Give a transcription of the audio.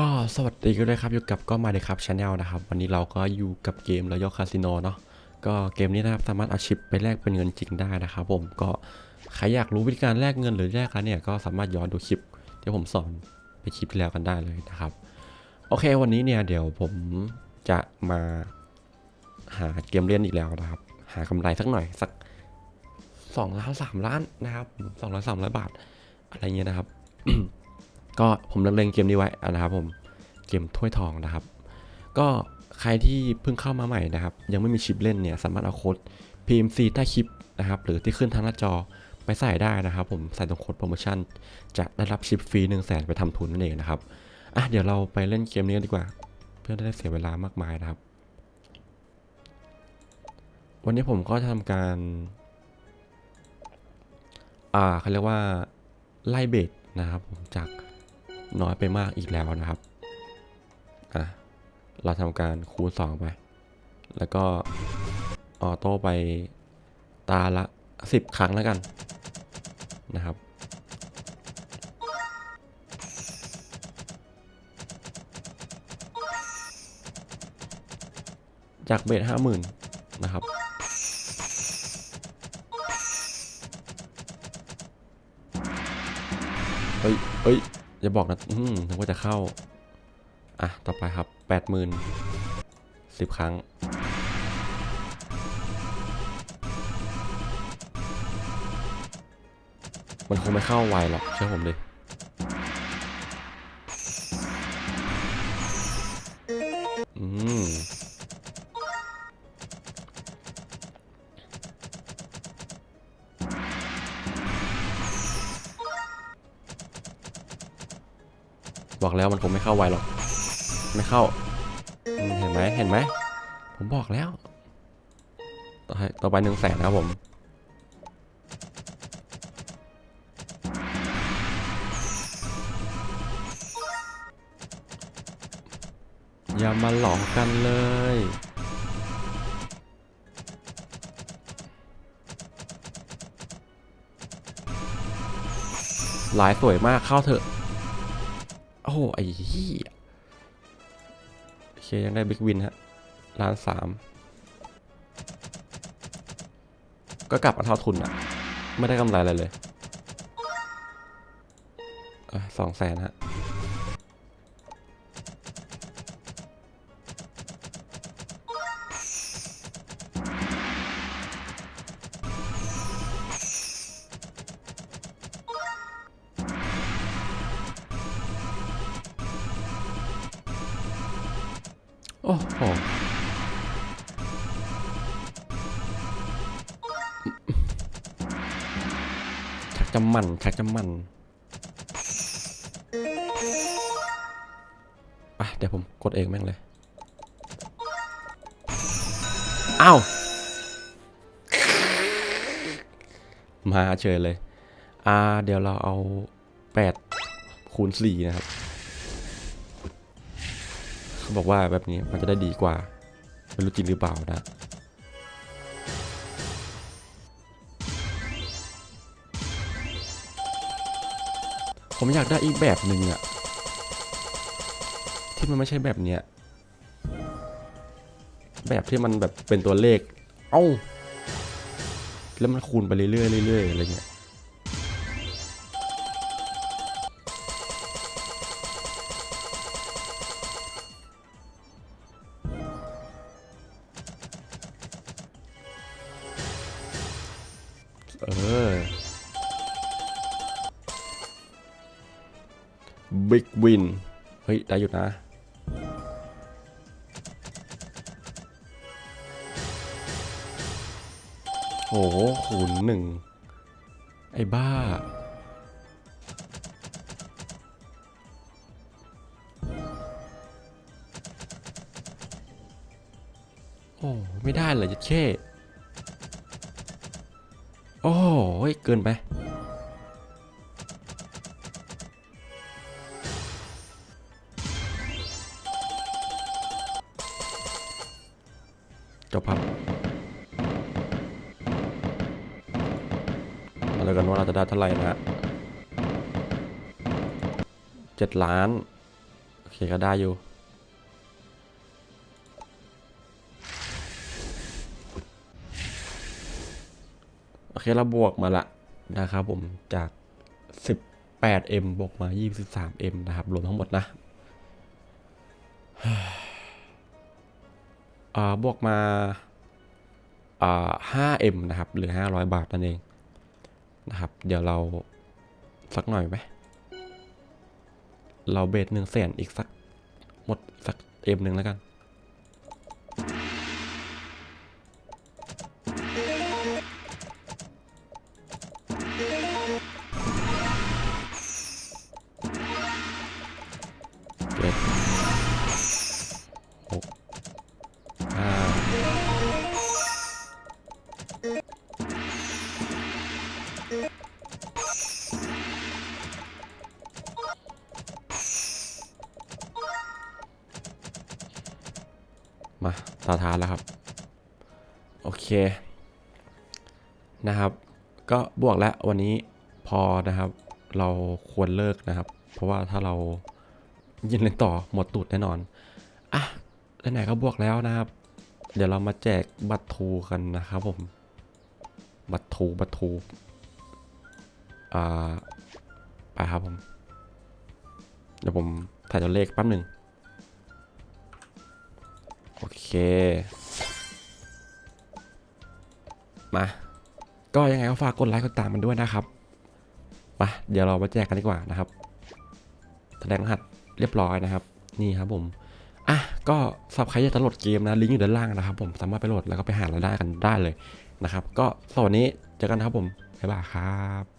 ก็สวัสดีกันด้วยครับ อยู่กับก็มาเลยครับชาแนลนะครับ วันนี้เราก็อยู่กับเกมรอยคาสิโนเนาะก็เกมนี้นะครับสามารถเอาชิปไปแลกเป็นเงินจริงได้นะครับผมก็ใครอยากรู้วิธีการแลกเงินหรือแลกอะไรเนี่ยก็สามารถย้อนดูคลิปที่ผมสอนไปคลิปที่แล้วกันได้เลยนะครับ โอเควันนี้เนี่ยเดี๋ยวผมจะมาหาเกมเล่นอีกแล้วนะครับ หากำไรสักหน่อยสักสองล้านสามล้านนะครับสองล้านสามร้อยบาท อะไรเงี้ยนะครับ ก็ผมเล็งเกมนี้ไว้นะครับผมเกมถ้วยทองนะครับ ก็ใครที่เพิ่งเข้ามาใหม่นะครับ ยังไม่มีชิปเล่นเนี่ยสามารถเอาโค้ด PMC ใต้คลิปนะครับ หรือที่ขึ้นทางหน้าจอไปใส่ได้นะครับ ผมใส่ตรงโค้ดโปรโมชั่น จะได้รับชิปฟรี1 0 0 0 0แสนไปทำทุนนั่นเองนะครับอะเดี๋ยวเราไปเล่นเกมนี้กันดีกว่า เพื่อได้เสียเวลามากมายนะครับ วันนี้ผมก็จะทำการอ่าเขาเรียกว่าไล่เบรกนะครับผมจาก น้อยไปมากอีกแล้วนะครับ อะ เราทำการคูณ 2 ไป แล้วก็ออโต้ไปตาละ 10 ครั้งแล้วกันนะครับจากเบสห้าหมื่นนะครับ เฮ้ย เฮ้ย อย่าบอกนะอืมนึกว่าจะเข้า อะ ต่อไปครับแปดหมื่นสิบครั้ง มันคงไม่เข้าไวหรอกเชื่อผมดิ บอกแล้วมันคงไม่เข้าไวหรอก ไม่เข้า เห็นไหมเห็นไหม ผมบอกแล้ว ต่อต่อไปหนึ่งแสนนะครับผม อย่ามาหลอกกันเลยหลายสวยมากเข้าเถอะ โอ้โหไอ้เหี้ยโอเคยังได้บิ๊กวินฮะล้านสามก็กลับมาเท่าทุนอะไม่ได้กำไรอะไรเลยสองแสนฮะ โอ้โหชักจะมันชักจะมันไปเดี๋ยวผมกดเองแม่งเลย อ้าว มาเฉยเลย อ่า เดี๋ยวเราเอา 8 คูณ 4 นะครับ เขาบอกว่าแบบนี้มันจะได้ดีกว่าไม่รู้จริงหรือเปล่านะผมอยากได้อีกแบบหนึ่งอะที่มันไม่ใช่แบบเนี้ยแบบที่มันแบบเป็นตัวเลข เอ้า แล้วมันคูณไปเรื่อยๆเรื่อยๆอะไรเงี้ย เออบิ๊กวิน เฮ้ย ได้อยู่นะโหคูณหนึ่ง ไอ้บ้า โอ้ ไม่ได้เลยยัดเข้ โอ้โหเฮ้ยเกินไป จบครับมาเลยกันว่าเราจะได้เท่าไหร่นะฮะเจ็ดล้าน โอเคก็ได้อยู่ เคเราบวกมาละนะครับผมจาก 18m บวกมา 23m นะครับ รวมทั้งหมดนะอ่าบวกมาอ่า 5m นะครับ หรือ500บาทนั่นเองนะครับ เดี๋ยวเราสักหน่อยไหมเราเบสหนึ่งแสนอีกสัก หมดสักเอ็มหนึ่งแล้วกัน มาตาทานแล้วครับ โอเค นะครับ ก็บวกแล้ววันนี้พอนะครับ เราควรเลิกนะครับ เพราะว่าถ้าเรายินเล่นต่อหมดตูดแน่นอน อะไหนๆก็บวกแล้วนะครับ เดี๋ยวเรามาแจกบัตรทูกันนะครับผม บัตรทูบัตรทูอ่าไปครับผม เดี๋ยวผมถ่ายตัวเลขแป๊บหนึ่งโอเค มา ก็ยังไงก็ฝากกดไลค์กดตามมันด้วยนะครับมาเดี๋ยวเรามาแจกกันดีกว่านะครับ แสดงรหัสเรียบร้อยนะครับ นี่ครับผมอะก็สำหรับใครอยากจะโหลดเกมนะลิงก์อยู่ด้านล่างนะครับ ผมสามารถไปโหลดแล้วก็ไปหารายได้กันได้เลย นะครับ ก็สวัสดีเจอกันครับผมบ๊ายบายครับ